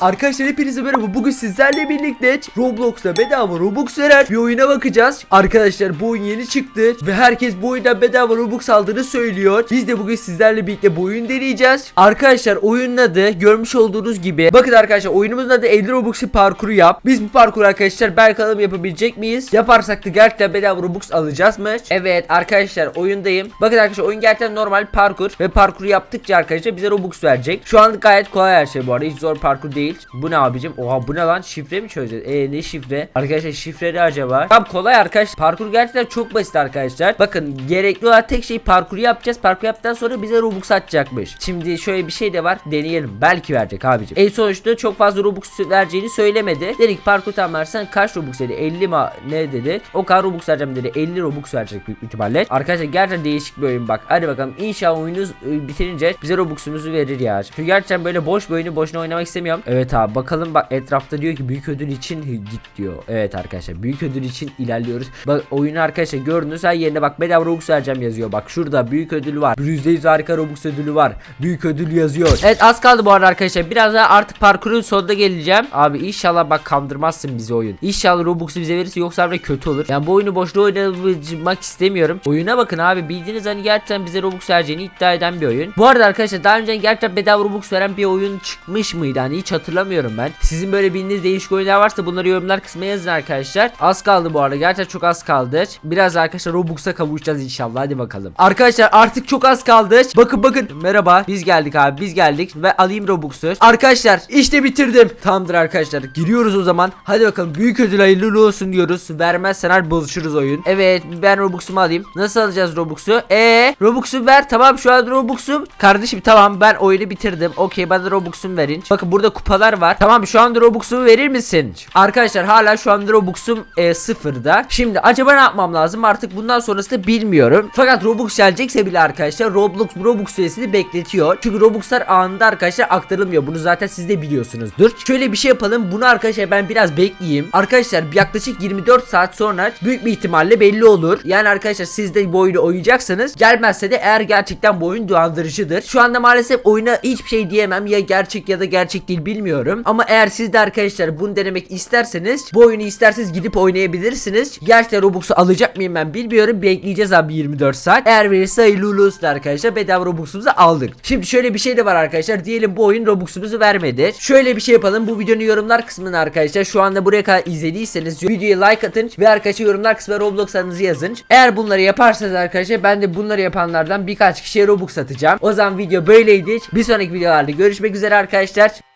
Arkadaşlar hepinize merhaba. Bugün sizlerle birlikte Roblox'ta bedava Robux veren bir oyuna bakacağız. Arkadaşlar bu oyun yeni çıktı ve herkes bu oyundan bedava Robux aldığını söylüyor. Biz de bugün sizlerle birlikte bu oyunu deneyeceğiz. Arkadaşlar oyunun adı görmüş olduğunuz gibi. Bakın arkadaşlar oyunumuzun adı 50 Robux'u parkuru yap. Biz bu parkuru arkadaşlar bakalım yapabilecek miyiz? Yaparsak da gerçekten bedava Robux alacağız mı? Evet arkadaşlar oyundayım. Bakın arkadaşlar oyun gerçekten normal parkur ve parkuru yaptıkça arkadaşlar bize Robux verecek. Şu an gayet kolay her şey bu arada. Hiç zor parkur değil. Bu ne abicim? Oha bu ne lan? Şifre mi çözeceğiz? Eee ne şifre? Arkadaşlar şifre ne acaba? Tamam kolay arkadaşlar. Parkur gerçekten çok basit arkadaşlar. Bakın gerekli olan tek şey parkuru yapacağız. Parkur yaptıktan sonra bize Robux atacakmış. Şimdi şöyle bir şey de var. Deneyelim. Belki verecek abicim. En sonuçta çok fazla Robux vereceğini söylemedi. Dedik parkur tamamlarsan kaç Robux dedi? 50 ma ne dedi? O kadar Robux vereceğim dedi. 50 Robux verecek büyük ihtimalle. Arkadaşlar gerçekten değişik bir oyun bak. Hadi bakalım inşallah oyunuz e, bitirince bize Robux'umuzu verir ya. Çünkü gerçekten böyle boş bir oyunu boşuna oynamak istemiyorum. Evet abi bakalım bak etrafta diyor ki büyük ödül için git diyor. Evet arkadaşlar büyük ödül için ilerliyoruz. Bak oyunu arkadaşlar gördünüz her yerine bak bedava Robux vereceğim yazıyor. Bak şurada büyük ödül var. %100 harika Robux ödülü var. Büyük ödül yazıyor. Evet az kaldı bu arada arkadaşlar. Biraz daha artık parkurun sonunda geleceğim. Abi inşallah bak kandırmazsın bizi oyun. İnşallah Robux'u bize verirse yoksa böyle kötü olur. Yani bu oyunu boşuna oynamak istemiyorum. Oyuna bakın abi bildiğiniz hani gerçekten bize Robux vereceğini iddia eden bir oyun. Bu arada arkadaşlar daha önce gerçekten bedava Robux veren bir oyun çıkmış mıydı? Hani hiç hatırlamıyorum ben. Sizin böyle bildiğiniz değişik oyunlar varsa bunları yorumlar kısmına yazın arkadaşlar. Az kaldı bu arada. Gerçekten çok az kaldı. Biraz arkadaşlar Robux'a kavuşacağız inşallah. Hadi bakalım. Arkadaşlar artık çok az kaldı. Bakın bakın. Merhaba. Biz geldik abi. Biz geldik ve alayım Robux'u. Arkadaşlar işte bitirdim. Tamamdır arkadaşlar. Giriyoruz o zaman. Hadi bakalım. Büyük ödül hayırlı olsun diyoruz. Vermezsen her bozuşuruz oyun. Evet ben Robux'umu alayım. Nasıl alacağız Robux'u? Ee Robux'u ver. Tamam şu an Robux'um. Kardeşim tamam ben oyunu bitirdim. Okey bana Robux'umu verin. Bakın burada kupalar var. Tamam şu anda Robux'umu verir misin? Arkadaşlar hala şu anda Robux'um e, sıfırda. Şimdi acaba ne yapmam lazım? Artık bundan sonrasını bilmiyorum. Fakat Robux gelecekse bile arkadaşlar Roblox Robux süresini bekletiyor. Çünkü Robux'lar anında arkadaşlar aktarılmıyor. Bunu zaten siz de biliyorsunuzdur. Şöyle bir şey yapalım. Bunu arkadaşlar ben biraz bekleyeyim. Arkadaşlar yaklaşık 24 saat sonra büyük bir ihtimalle belli olur. Yani arkadaşlar siz de bu oyunu oynayacaksanız gelmezse de eğer gerçekten bu oyun dolandırıcıdır. Şu anda maalesef oyuna hiçbir şey diyemem. Ya gerçek ya da gerçek değil bilmiyorum. Ama eğer siz de arkadaşlar bunu denemek isterseniz bu oyunu isterseniz gidip oynayabilirsiniz. Gerçekten Robux'u alacak mıyım ben bilmiyorum. Bekleyeceğiz abi 24 saat. Eğer verirse hayırlı olsun arkadaşlar. Bedava Robux'umuzu aldık. Şimdi şöyle bir şey de var arkadaşlar. Diyelim bu oyun Robux'umuzu vermedi. Şöyle bir şey yapalım. Bu videonun yorumlar kısmına arkadaşlar şu anda buraya kadar izlediyseniz videoya like atın ve arkadaşlar yorumlar kısmına Roblox adınızı yazın. Eğer bunları yaparsanız arkadaşlar ben de bunları yapanlardan birkaç kişiye Robux atacağım. O zaman video böyleydi. Bir sonraki videolarda görüşmek üzere arkadaşlar.